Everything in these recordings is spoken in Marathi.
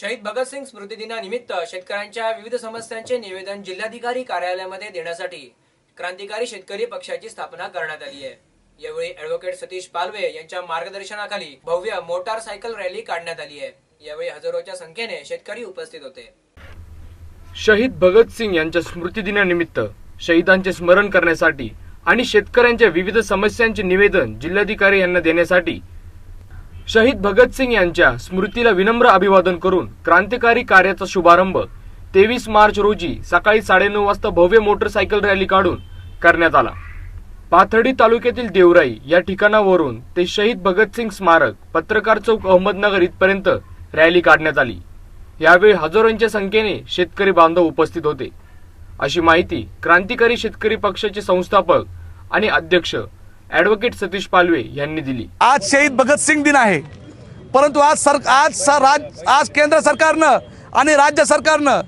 शहीद भगतसिंग स्मृती दिनानिमित्त शेतकऱ्यांच्या विविध समस्यांचे निवेदन जिल्हाधिकारी कार्यालयामध्ये देण्यासाठी क्रांतिकारी शेतकरी पक्षाची स्थापना करण्यात आली आहे. यावेळी अॅडव्होकेट सतीश पालवे यांच्या मार्गदर्शनाखाली भव्य मोटारसायकल रॅली काढण्यात आली आहे. यावेळी हजारोच्या संख्येने शेतकरी उपस्थित होते. शहीद भगतसिंग यांच्या स्मृतिदिनानिमित्त शहीदांचे स्मरण करण्यासाठी आणि शेतकऱ्यांच्या विविध समस्यांचे निवेदन जिल्हाधिकारी यांना देण्यासाठी शहीद भगतसिंग यांच्या स्मृतीला विनम्र अभिवादन करून क्रांतिकारी कार्याचा शुभारंभ तेवीस मार्च रोजी सकाळी साडेनऊ वाजता भव्य मोटरसायकल रॅली काढून करण्यात आला. पाथर्डी तालुक्यातील देवराई या ठिकाणावरून ते शहीद भगतसिंग स्मारक पत्रकार चौक अहमदनगर इथपर्यंत रॅली काढण्यात आली. यावेळी हजारोंच्या संख्येने शेतकरी बांधव उपस्थित होते. अशी माहिती क्रांतिकारी शेतकरी पक्षाचे संस्थापक आणि अध्यक्ष ऍडव्होकेट सतीश पालवे यांनी दिली. आज शहीद भगतसिंग दिन आहे. परंतु आज सर आज स- राज आज केंद्र सरकारनं आणि राज्य सरकारनं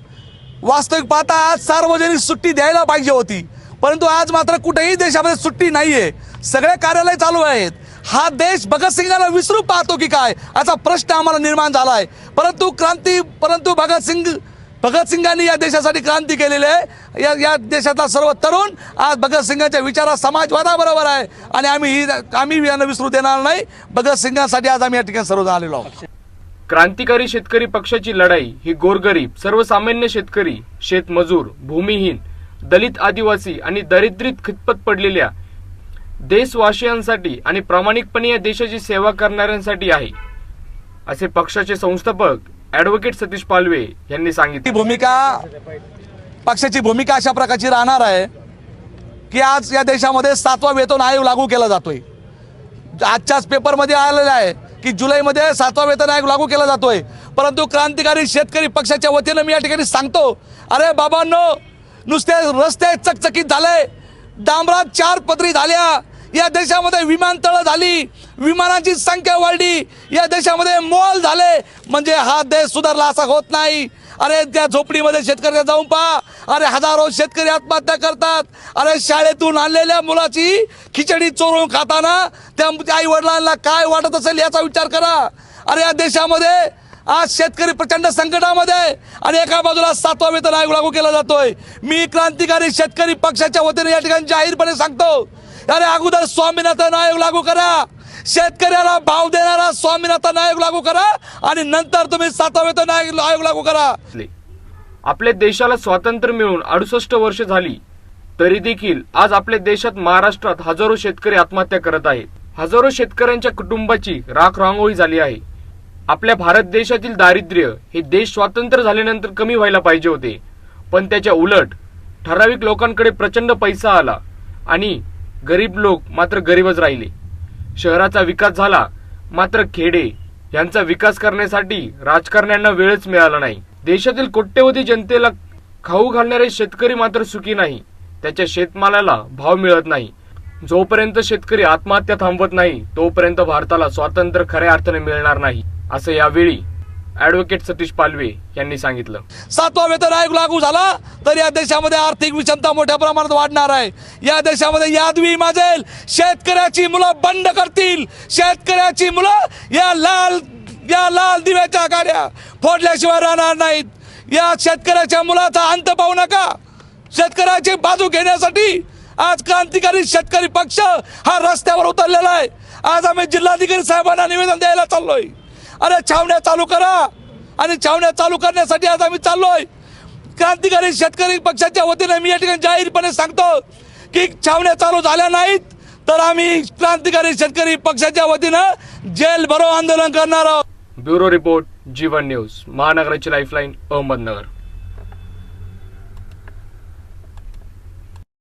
वास्तविक पाहता आज सार्वजनिक सुट्टी द्यायला पाहिजे होती. परंतु आज मात्र कुठेही देशामध्ये सुट्टी नाही आहे सगळे कार्यालय चालू आहेत. हा देश भगतसिंगाला विसरू पाहतो की काय? असा प्रश्न आम्हाला निर्माण झाला आहे परंतु क्रांती परंतु भगतसिंग भगतसिंगांनी या देशासाठी क्रांती केलेली आहे. या या देशातला सर्व तरुण आज भगतसिंगांच्या विचारात समाजवादाबरोबर आहे. आणि आम्ही ही आम्ही यांना विसरू देणार नाही. भगतसिंगांसाठी आज आम्ही या ठिकाणी सर्व आलेलो आहोत. क्रांतिकारी शेतकरी पक्षाची लढाई ही गोरगरीब सर्वसामान्य शेतकरी शेतमजूर भूमिहीन दलित आदिवासी आणि दरिद्रीत खितपत पडलेल्या देशवासियांसाठी आणि प्रामाणिकपणे या देशाची सेवा करणाऱ्यांसाठी आहे. असे पक्षाचे संस्थापक ऍडव्होकेट सतीश पालवे यांनी सांगितली. ती भूमिका पक्षाची भूमिका अशा प्रकारची राहणार आहे की आज या देशामध्ये सातवा वेतन आयोग लागू केला जातोय. आजच्याच पेपरमध्ये आलेलं आहे की जुलैमध्ये सातवा वेतन आयोग लागू केला जातोय. परंतु क्रांतिकारी शेतकरी पक्षाच्या वतीनं मी या ठिकाणी सांगतो अरे बाबांनो नुसते रस्ते चकचकीत झाले डांबरात चार पदरी झाल्या या देशामध्ये विमानतळं झाली विमानांची संख्या वाढली या देशामध्ये मॉल झाले. म्हणजे हा देश सुधारला असा होत नाही. अरे त्या झोपडीमध्ये शेतकऱ्या जाऊन पहा. अरे हजारो शेतकरी आत्महत्या करतात. अरे शाळेतून आणलेल्या मुलाची खिचडी चोरून खाताना त्या आई वडिलांना काय वाटत असेल याचा विचार करा. अरे या देशामध्ये आज शेतकरी प्रचंड संकटामध्ये आहे. आणि एका बाजूला सातवा वेतन आयोग लागू केला जातोय. मी क्रांतिकारी शेतकरी पक्षाच्या वतीने या ठिकाणी जाहीरपणे सांगतो. अरे अगोदर स्वामीनाथन आयोग लागू करा. शेतकऱ्याला भाव देणारा स्वामीनाथन आयोग लागू करा आणि नंतर तुम्ही सातवा वेतन आयोग लागू करा. आपल्या देशाला स्वातंत्र्य मिळून अडुसष्ट वर्ष झाली तरी देखील आज आपल्या देशात महाराष्ट्रात हजारो शेतकरी आत्महत्या करत आहेत. हजारो शेतकऱ्यांच्या कुटुंबाची राख रांगोळी झाली आहे. आपल्या भारत देशातील दारिद्र्य हे देश स्वातंत्र्य झाल्यानंतर कमी व्हायला पाहिजे होते. पण त्याच्या उलट ठराविक लोकांकडे प्रचंड पैसा आला आणि गरीब लोक मात्र गरीबच राहिले. शहराचा विकास झाला मात्र खेडे यांचा विकास करण्यासाठी राजकारण्यांना वेळच मिळाला नाही. देशातील कोट्यवधी जनतेला खाऊ घालणारे शेतकरी मात्र सुखी नाही. त्याच्या शेतमालाला भाव मिळत नाही. जोपर्यंत शेतकरी आत्महत्या थांबवत नाही तोपर्यंत भारताला स्वातंत्र्य खऱ्या अर्थाने मिळणार नाही असं यावेळी ऍडव्होकेट सतीश पालवे यांनी सांगितलं. सातवा वेतन आयोग लागू झाला. तर या देशामध्ये आर्थिक विषमता मोठ्या प्रमाणात वाढणार आहे. या देशामध्ये यादवी माजेल शेतकऱ्याची मुलं बंड करतील. शेतकऱ्याची मुलं या लाल या लाल दिव्याच्या गाड्या फोडल्याशिवाय राहणार नाहीत. या शेतकऱ्याच्या मुलाचा अंत पाहू नका. शेतकऱ्याची बाजू घेण्यासाठी आज क्रांतिकारी शेतकरी पक्ष हा रस्त्यावर उतरलेला आहे. आज आम्ही जिल्हाधिकारी साहेबांना निवेदन द्यायला चाललोय. अरे छावण्या चालू करा. आणि छावण्या चालू करण्यासाठी आज आम्ही चाललोय. क्रांतिकारी शेतकरी पक्षाच्या वतीने मी या ठिकाणी जाहीरपणे सांगतो की छावण्या चालू झाल्या नाहीत तर आम्ही क्रांतिकारी शेतकरी पक्षाच्या वतीनं जेल भरो आंदोलन करणार आहोत. ब्युरो रिपोर्ट जीवन न्यूज महानगराची लाईफलाईन अहमदनगर.